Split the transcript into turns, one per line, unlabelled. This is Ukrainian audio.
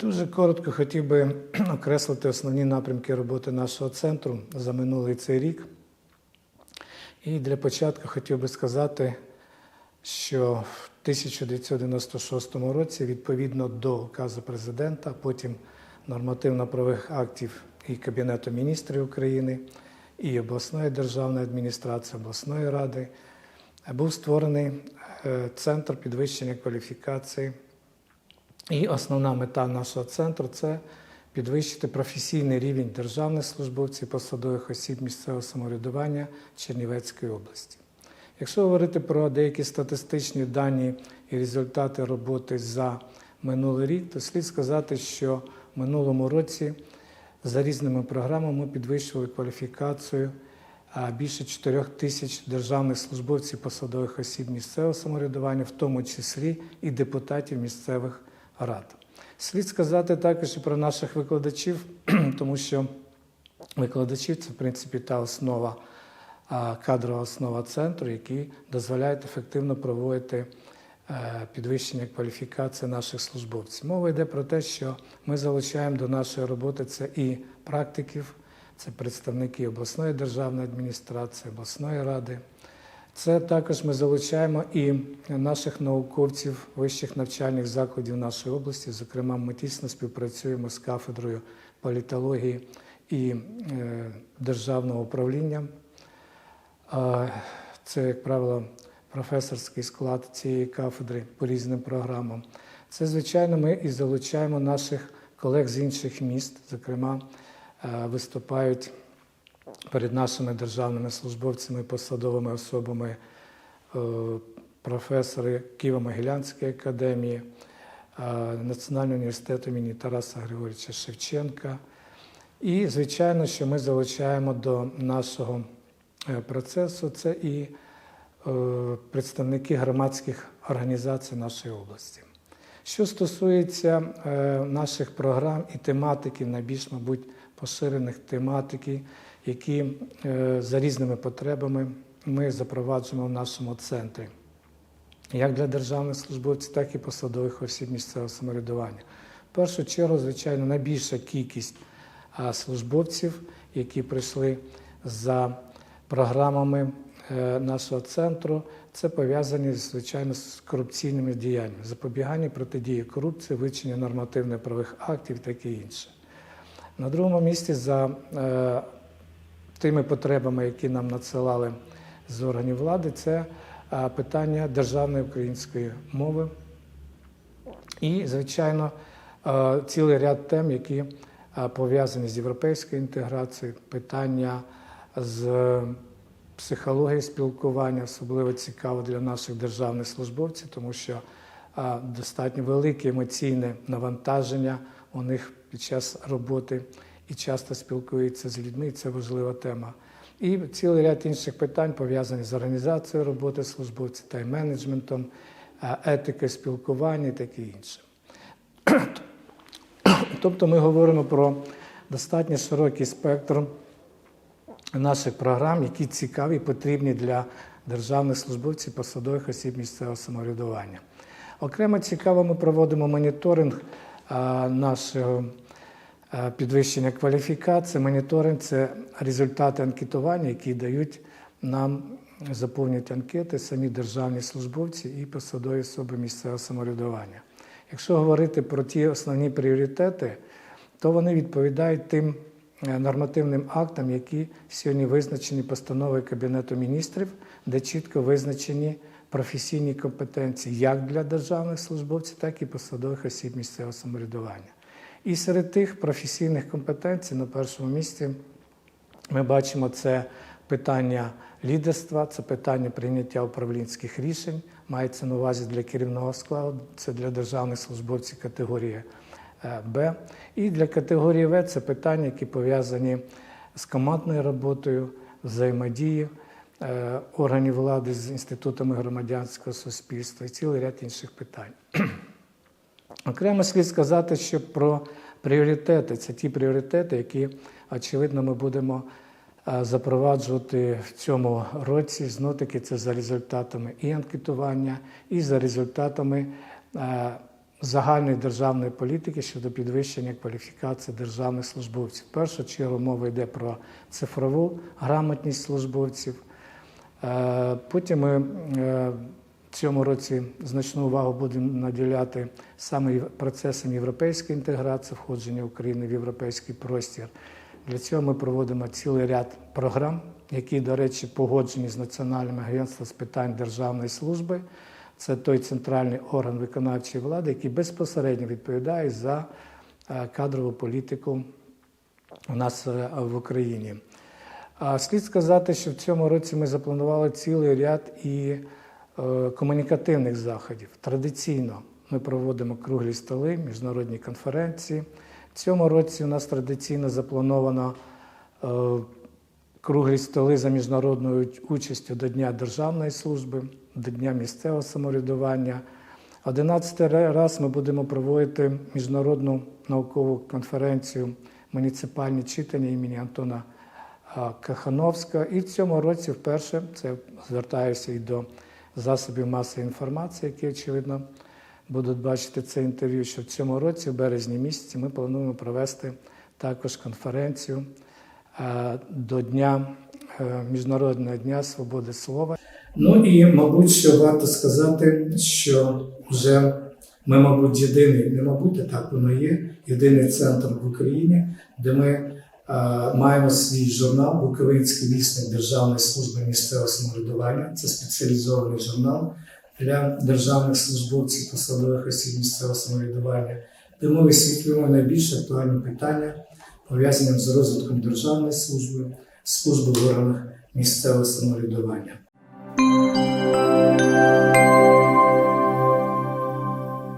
Дуже коротко хотів би окреслити основні напрямки роботи нашого центру за минулий цей рік. І для початку хотів би сказати, що в 1996 році, відповідно до указу президента, потім нормативно-правових актів і Кабінету міністрів України, і обласної державної адміністрації, обласної ради, був створений е, центр підвищення кваліфікації. І основна мета нашого центру це підвищити професійний рівень державних службовців, посадових осіб місцевого самоврядування Чернівецької області. Якщо говорити про деякі статистичні дані і результати роботи за минулий рік, то слід сказати, що в минулому році за різними програмами ми підвищували кваліфікацію більше 4 тисяч державних службовців посадових осіб місцевого самоврядування, в тому числі і депутатів місцевих рад. Слід сказати також і про наших викладачів, тому що викладачі це в принципі та основа, кадрова основа центру, які дозволяють ефективно проводити е, підвищення кваліфікації наших службовців. Мова йде про те, що ми залучаємо до нашої роботи це і практиків, це представники обласної державної адміністрації, обласної ради. Це також ми залучаємо і наших науковців вищих навчальних закладів нашої області. Зокрема, ми тісно співпрацюємо з кафедрою політології і е, державного управління. Це, як правило, професорський склад цієї кафедри по різним програмам. Це, звичайно, ми і залучаємо наших колег з інших міст, зокрема, е, виступають перед нашими державними службовцями, посадовими особами, е, професори Києво-Могилянської академії, е, Національного університету імені Тараса Григорьовича Шевченка. І, звичайно, що ми залучаємо до нашого е, процесу це і представники громадських організацій нашої області. Що стосується наших програм і тематики, найбільш, мабуть, поширених тематики, які е, за різними потребами ми запроваджуємо в нашому центрі, як для державних службовців, так і посадових осіб місцевого самоврядування. В першу чергу, звичайно, найбільша кількість службовців, які прийшли за програмами е, нашого центру, це пов'язані звичайно з корупційними діяннями, запобігання протидії корупції, вивчення нормативних правових актів таке інше. На другому місці за е, тими потребами, які нам надсилали з органів влади, це е, питання державної української мови. І, звичайно, е, цілий ряд тем, які е, пов'язані з європейською інтеграцією, питання з психології спілкування, особливо цікаво для наших державних службовців, тому що достатньо велике емоційне навантаження у них під час роботи і часто спілкуються з людьми, це важлива тема. І цілий ряд інших питань пов'язані з організацією роботи службовців та менеджментом, етикою спілкування і таке інше. Тобто ми говоримо про достатньо широкий спектр наших програм, які цікаві і потрібні для державних службовців, посадових осіб місцевого самоврядування. Окремо цікаво, ми проводимо моніторинг нашого підвищення кваліфікації. Моніторинг це результати анкетування, які дають нам заповнюють анкети самі державні службовці і посадові особи місцевого самоврядування. Якщо говорити про ті основні пріоритети, то вони відповідають тим е, нормативним актам, які сьогодні визначені постановою Кабінету міністрів, де чітко визначені професійні компетенції як для державних службовців, так і посадових осіб місцевого самоврядування. І серед тих професійних компетенцій на першому місці ми бачимо це питання лідерства, це питання прийняття управлінських рішень, мається на увазі для керівного складу, це для державних службовців категорії е, Б. І для категорії В це питання, які пов'язані з командною роботою, взаємодією е, органів влади з інститутами громадянського суспільства і цілий ряд інших питань. Окремо слід сказати, що про пріоритети це ті пріоритети, які, очевидно, ми будемо запроваджувати в цьому році. Знову таки це за результатами і анкетування, і за результатами загальної державної політики щодо підвищення кваліфікації державних службовців. В першу чергу мова йде про цифрову грамотність службовців. Потім ми е, цьому році значну увагу будемо наділяти саме процесам європейської інтеграції, входження України в європейський простір. Для цього ми проводимо цілий ряд програм, які, до речі, погоджені з Національним агентством з питань державної служби. Це той центральний орган виконавчої влади, який безпосередньо відповідає за е, кадрову політику у нас е, в Україні. Слід сказати, що в цьому році ми запланували цілий ряд і комунікативних заходів. Традиційно ми проводимо круглі столи, міжнародні конференції. В цьому році у нас традиційно заплановано е, круглі столи за міжнародною участю до Дня державної служби, до Дня місцевого самоврядування. Одинадцятий раз ми будемо проводити міжнародну наукову конференцію муніципальні читання імені Антона а, Кахановського. І в цьому році вперше це звертаюся і до засобів масової інформації, які, очевидно, будуть бачити це інтерв'ю, що в цьому році, в березні місяці, ми плануємо провести також конференцію е, до Дня е, Міжнародного дня свободи слова. Ну і, мабуть, що варто сказати, що вже ми, мабуть, єдиний, не мабуть, а так воно є, єдиний центр в Україні, де ми маємо свій журнал Буковинський вісник Державної служби місцевого самоврядування. Це спеціалізований журнал для державних службовців посадових осіб місцевого самоврядування, де ми висвітлюємо найбільш актуальні питання, пов'язані з розвитком державної служби, служби в органах місцевого самоврядування.